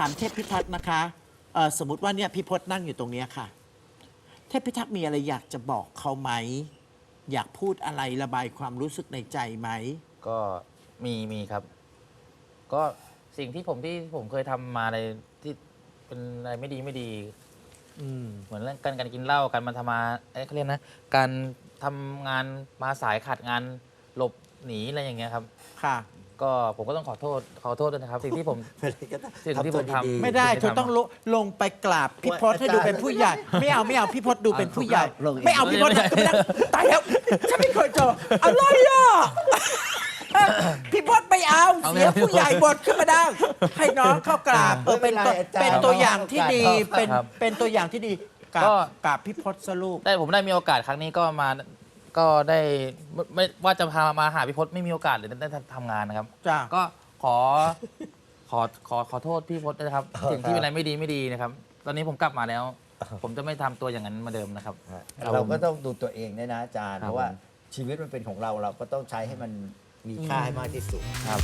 ถามเทพพิทักษ์นะคะเอ่อสมมติว่าเนี่ยพี่พศนั่งอยู่ตรงเนี้ยค่ะ เทพพิทักษ์มีอะไรอยากจะบอกเขาไหม อยากพูดอะไรระบายความรู้สึกในใจไหม ก็มีมีครับ ก็สิ่งที่ผมที่ผมเคยทำมาในที่เป็นอะไรไม่ดีไม่ดี อืม เหมือนเรื่องการการกินเหล้าการมาทำมาเอ้ยเขาเรียกนะ การทำงานมาสายขาดงานหลบหนีอะไรอย่างเงี้ยครับ ค่ะ ก็ผมก็ต้องขอโทษขอโทษด้วยนะครับ สิ่งที่ผมอะไรก็ได้สิ่งที่ผมทำดีๆไม่ได้ไม่เธอทำต้องลงลงไปกราบพี่พศให้ดูเป็นผู้ใหญ่ ไม่เอาไม่เอาพี่พศดูเป็นผู้ใหญ่ ลงอีก ไม่เอาพี่พศนะไม่ได้ตายแล้วฉันไม่เคยเจออะไรอะพี่พศไม่เอาเอาไม่เสียเอา ผู้ใหญ่บทขึ้นมาได้ให้น้องเข้ากราบเออเป็นตัวไม่เป็นไรอาจารย์เป็นตัวอย่างที่ดีครับเป็นเป็นตัวอย่างที่ดีกราบก็ กราบพี่พศสลูก ได้ผมได้มีโอกาสครั้งนี้ก็มา ก็ได้ไม่ไม่ว่าจะพามาหาพี่พศไม่มีโอกาสเลยได้ทำงานนะครับ จ้า ก็ขอ ขอขอขอโทษพี่พศด้วยนะครับสิ่งที่เป็นอะไรไม่ดีไม่ดีนะครับ ตอนนี้ผมกลับมาแล้ว ผมจะไม่ทำตัวอย่างนั้นเหมาเดิมนะครับครับเราก็ต้องดูตัวเองด้วยนะอาจารย์ครับ เพราะว่าผมชีวิตมันเป็นของเราเราก็ต้องใช้ให้มันมีค่าให้มากที่สุด ครับ